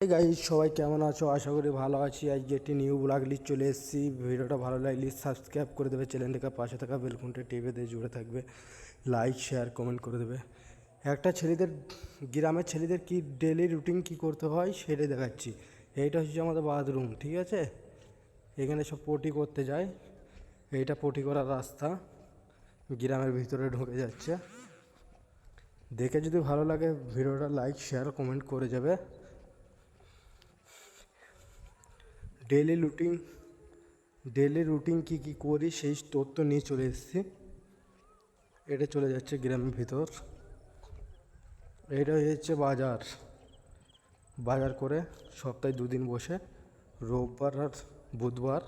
Guys সবাই কেমন আছো? আশা করি ভালো আছি। আজকে একটি নিউ ব্লগ লিস্ট চলে এসেছি। ভিডিওটা ভালো লাগলে সাবস্ক্রাইব করে দেবে। চ্যানেলটাকে পাশে থাকা বেলকুনটা টিপে দিয়ে জুড়ে থাকবে। লাইক শেয়ার কমেন্ট করে দেবে। একটা ছেলেদের, গ্রামের ছেলেদের কি ডেলি রুটিন কি করতে হয় সেটাই দেখাচ্ছি। এইটা হচ্ছে আমাদের বাথরুম ঠিক আছে? এখানে সব পটি করতে যায়। এইটা পটি করার রাস্তা। গ্রামের ভিতরে ঢুকে যাচ্ছে। দেখে যদি ভালো লাগে, ভিডিওটা লাইক শেয়ার কমেন্ট করে যাবে। ডেলি রুটিন ডেলি রুটিন কী কী করি সেই তথ্য নিয়ে চলে এসেছি। এটা চলে যাচ্ছে গ্রামের ভিতর। এটা হচ্ছে বাজার। বাজার করে সপ্তাহে দুদিন বসে রোববার আর বুধবার।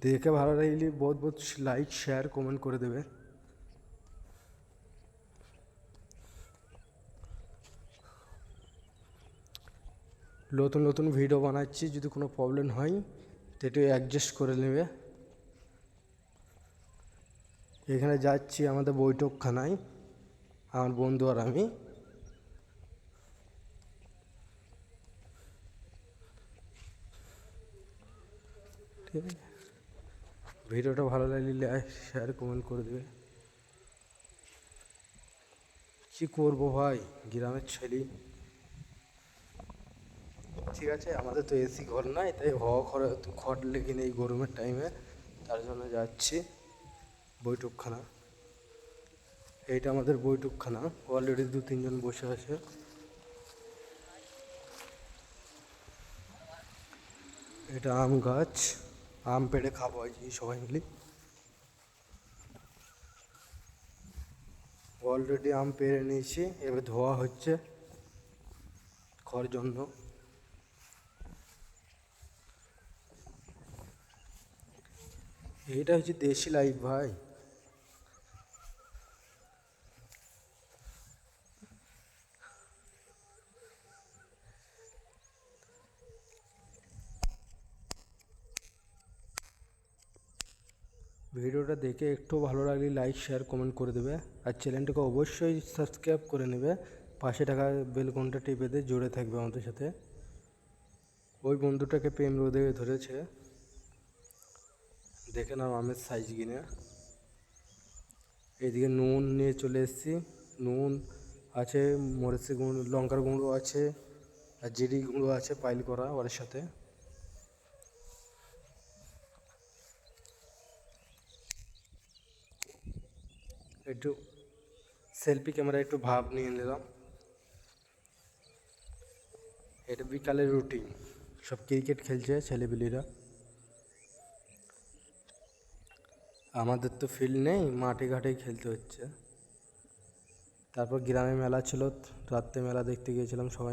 দেখে ভালো লাগলে বহুত বহুত লাইক শেয়ার কমেন্ট করে দেবে। নতুন নতুন ভিডিও বানাচ্ছি, যদি কোনো প্রবলেম হয়, তো একটু অ্যাডজাস্ট করে নেবে। এখানে যাচ্ছি আমাদের বৈঠকখানায়, আমার বন্ধু আর আমি। ঠিক আছে? ভিডিওটা ভালো লাগলে লাইক শেয়ার কমেন্ট করে দেবে। কী করব ভাই? গ্রামের ছেলে। ঠিক আছে, আমাদের তো এসি ঘর নাই, তাই হওয়া ঘরে খড় লেগে নেই গরমের টাইমে তার জন্য যাচ্ছি বৈঠকখানা। এইটা আমাদের বৈঠকখানা অলরেডি দু তিনজন বসে আছে। এটা আম গাছ, আম পেড়ে খাব আজকে সবাই মিলে। অলরেডি আম পেড়ে নিয়েছি, এবার ধোয়া হচ্ছে। খড় জন্য। এইটা হচ্ছে দেশি লাইফ ভাই। ভিডিওটা দেখে একটু ভালো লাগলে লাইক শেয়ার কমেন্ট করে দেবে। আর চ্যানেলটাকে অবশ্যই সাবস্ক্রাইব করে নেবে। পাশে টাকা বেলকনটা টিপে দিয়ে জুড়ে থাকবে আমাদের সাথে। ওই বন্ধুটাকে প্রেম রোদে ধরেছে। দেখে নাও আমের সাইজ কিনে। এইদিকে নুন নিয়ে চলে এসেছি। নুন আছে, মরিচের গুঁড়ো, লঙ্কার গুঁড়ো আছে, আর জিরি গুঁড়ো আছে পাইল করা ওর সাথে। একটু সেলফি ক্যামেরা একটু ভাব নিয়ে নিলাম। এটা বিকালের রুটিন সব ক্রিকেট খেলছে ছেলেপিলিরা। আমাদের তো ফিল্ড নেই, মাঠে ঘাটেই খেলতে হচ্ছে। তারপর গ্রামে মেলা ছিল, রাত্রে মেলা দেখতে গিয়েছিলাম সবাই।